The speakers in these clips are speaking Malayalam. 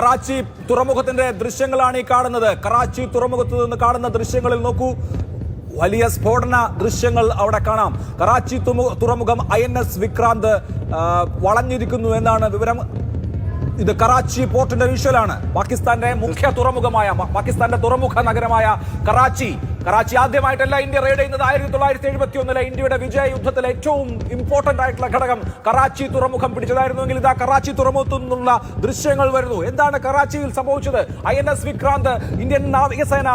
കറാച്ചി തുറമുഖത്തിന്റെ ദൃശ്യങ്ങളാണ് ഈ കാണുന്നത്. കറാച്ചി തുറമുഖത്ത് നിന്ന് കാണുന്ന ദൃശ്യങ്ങളിൽ നോക്കൂ. വലിയ സ്ഫോടന ദൃശ്യങ്ങൾ അവിടെ കാണാം. കറാച്ചി തുറമുഖം ഐ എൻ എസ് വിക്രാന്ത് വളഞ്ഞിരിക്കുന്നു എന്നാണ് വിവരം. ഇത് കറാച്ചി പോർട്ടിന്റെ വിഷ്വലാണ് പാകിസ്ഥാന്റെ മുഖ്യ തുറമുഖമായ പാകിസ്ഥാന്റെ തുറമുഖ നഗരമായ കറാച്ചി. കറാച്ചി ആദ്യമായിട്ടല്ല ഇന്ത്യ റെയ്ഡ് ചെയ്യുന്നത്. ആയിരത്തി തൊള്ളായിരത്തി എഴുപത്തി ഒന്നിലെ ഇന്ത്യയുടെ വിജയ യുദ്ധത്തിലെ ഏറ്റവും ഇമ്പോർട്ടന്റ് ആയിട്ടുള്ള ഘടകം കറാച്ചി തുറമുഖം പിടിച്ചതായിരുന്നുവെങ്കിൽ ഇതാ കറാച്ചി തുറമുഖത്തു നിന്നുള്ള ദൃശ്യങ്ങൾ വരുന്നു. എന്താണ് കറാച്ചിയിൽ സംഭവിച്ചത്? I N S Vikrant Indian നാവികസേന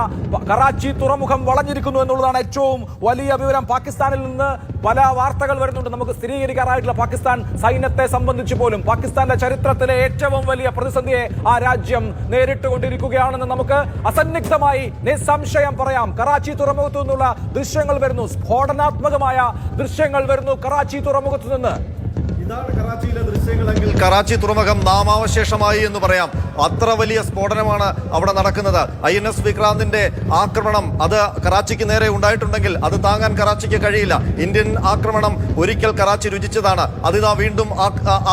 കറാച്ചി തുറമുഖം വളഞ്ഞിരിക്കുന്നു എന്നുള്ളതാണ് ഏറ്റവും വലിയ വിവരം. പാകിസ്ഥാനിൽ നിന്ന് പല വാർത്തകൾ വരുന്നുണ്ട്. നമുക്ക് സ്ഥിരീകരിക്കാറായിട്ടുള്ള പാകിസ്ഥാൻ സൈന്യത്തെ സംബന്ധിച്ച് പോലും. പാകിസ്ഥാന്റെ ചരിത്രത്തിലെ ഏറ്റവും വലിയ പ്രതിസന്ധിയെ ആ രാജ്യം നേരിട്ടുകൊണ്ടിരിക്കുകയാണെന്ന് നമുക്ക് അസന്നിഗ്ധമായി നിസ്സംശയം പറയാം. കറാച്ചി തുറമുഖത്തു നിന്നുള്ള ദൃശ്യങ്ങൾ വരുന്നു. സ്ഫോടനാത്മകമായ ദൃശ്യങ്ങൾ വരുന്നു കറാച്ചി തുറമുഖത്തു നിന്ന് ദൃശ്യങ്ങളെങ്കിൽ കറാച്ചി തുറമുഖം നാമാവശേഷമായി എന്ന് പറയാം. അത്ര വലിയ സ്ഫോടനമാണ് അവിടെ നടക്കുന്നത്. ഐ എൻ എസ് വിക്രാന്തിന്റെ ആക്രമണം അത് കറാച്ചിക്ക് നേരെ ഉണ്ടായിട്ടുണ്ടെങ്കിൽ അത് താങ്ങാൻ കറാച്ചിക്ക് കഴിയില്ല. ഇന്ത്യൻ ആക്രമണം ഒരിക്കൽ കറാച്ചി രുചിച്ചതാണ്. അതിതാ വീണ്ടും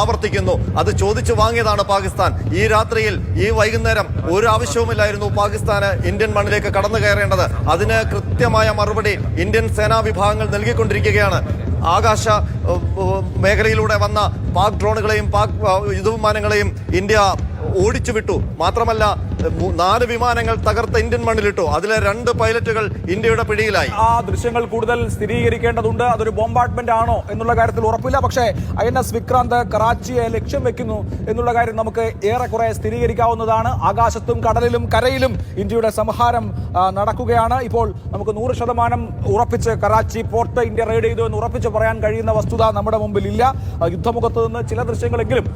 ആവർത്തിക്കുന്നു. അത് ചോദിച്ചു വാങ്ങിയതാണ് പാകിസ്ഥാൻ. ഈ രാത്രിയിൽ ഈ വൈകുന്നേരം ഒരു ആവശ്യവുമില്ലായിരുന്നു പാകിസ്ഥാന് ഇന്ത്യൻ മണ്ണിലേക്ക് കടന്നു കയറേണ്ടത്. അതിന് കൃത്യമായ മറുപടി ഇന്ത്യൻ സേനാ വിഭാഗങ്ങൾ നൽകിക്കൊണ്ടിരിക്കുകയാണ്. ആകാശ മേഖലയിലൂടെ വന്ന പാക് ഡ്രോണുകളെയും പാക് യുദ്ധവിമാനങ്ങളെയും ഇന്ത്യ ഓടിച്ചു വിട്ടു. മാത്രമല്ല നാല് വിമാനങ്ങൾ തകർത്ത ഇന്ത്യൻ മണ്ണിലിട്ടു. അതിലെ രണ്ട് പൈലറ്റുകൾ ഇന്ത്യയുടെ പിടിയിലായി. ആ ദൃശ്യങ്ങൾ കൂടുതൽ സ്ഥിരീകരിക്കേണ്ടതുണ്ട്. അതൊരു ബോംബാർട്ട്മെന്റ് ആണോ എന്നുള്ള കാര്യത്തിൽ ഉറപ്പില്ല. പക്ഷേ ഐ എൻ എസ് വിക്രാന്ത് കറാച്ചിയെ ലക്ഷ്യം വെക്കുന്നു എന്നുള്ള കാര്യം നമുക്ക് ഏറെക്കുറെ സ്ഥിരീകരിക്കാവുന്നതാണ്. ആകാശത്തും കടലിലും കരയിലും ഇന്ത്യയുടെ സംഹാരം നടക്കുകയാണ്. ഇപ്പോൾ നമുക്ക് നൂറ് ശതമാനം ഉറപ്പിച്ച് കറാച്ചി പോർട്ട് ഇന്ത്യ റെയ്ഡ് ചെയ്തു എന്ന് ഉറപ്പിച്ച് പറയാൻ കഴിയുന്ന വസ്തുത നമ്മുടെ മുമ്പിൽ ഇല്ല യുദ്ധമുഖത്ത് നിന്ന് ചില ദൃശ്യങ്ങളെങ്കിലും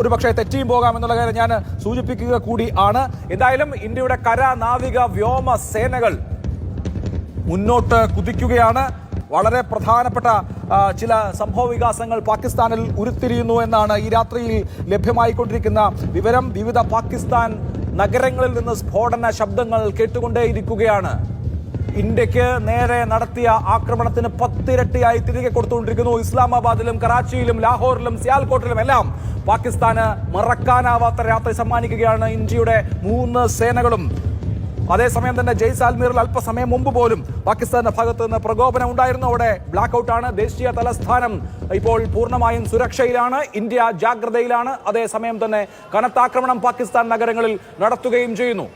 ഒരു പക്ഷേ തെറ്റിയും പോകാം എന്നുള്ള കാര്യം ഞാൻ സൂചിപ്പിക്കുക കൂടി ആണ്. എന്തായാലും ഇന്ത്യയുടെ കര നാവിക വ്യോമ സേനകൾ മുന്നോട്ട് കുതിക്കുകയാണ്. വളരെ പ്രധാനപ്പെട്ട ചില സംഭവ വികാസങ്ങൾ പാകിസ്ഥാനിൽ ഉരുത്തിരിയുന്നു എന്നാണ് ഈ രാത്രിയിൽ ലഭ്യമായിക്കൊണ്ടിരിക്കുന്ന വിവരം. വിവിധ പാകിസ്ഥാൻ നഗരങ്ങളിൽ നിന്ന് സ്ഫോടന ശബ്ദങ്ങൾ കേട്ടുകൊണ്ടേയിരിക്കുകയാണ്. ഇന്ത്യയ്ക്ക് നേരെ നടത്തിയ ആക്രമണത്തിന് പത്തിരട്ടിയായി തിരികെ കൊടുത്തുകൊണ്ടിരിക്കുന്നു. ഇസ്ലാമാബാദിലും കറാച്ചിയിലും ലാഹോറിലും സിയാൽകോട്ടിലും എല്ലാം പാകിസ്ഥാന് മറക്കാനാവാത്ത രാത്രി സമ്മാനിക്കുകയാണ് ഇന്ത്യയുടെ മൂന്ന് സേനകളും. അതേസമയം തന്നെ ജയ്സാൽമീറിൽ അല്പസമയം മുമ്പ് പോലും പാകിസ്ഥാന്റെ ഭാഗത്ത് നിന്ന് പ്രകോപനം ഉണ്ടായിരുന്നു. അവിടെ ബ്ലാക്ക് ഔട്ടാണ് ദേശീയ തലസ്ഥാനം ഇപ്പോൾ പൂർണമായും സുരക്ഷയിലാണ്. ഇന്ത്യ ജാഗ്രതയിലാണ്. അതേസമയം തന്നെ കനത്താക്രമണം പാകിസ്ഥാൻ നഗരങ്ങളിൽ നടത്തുകയും ചെയ്യുന്നു.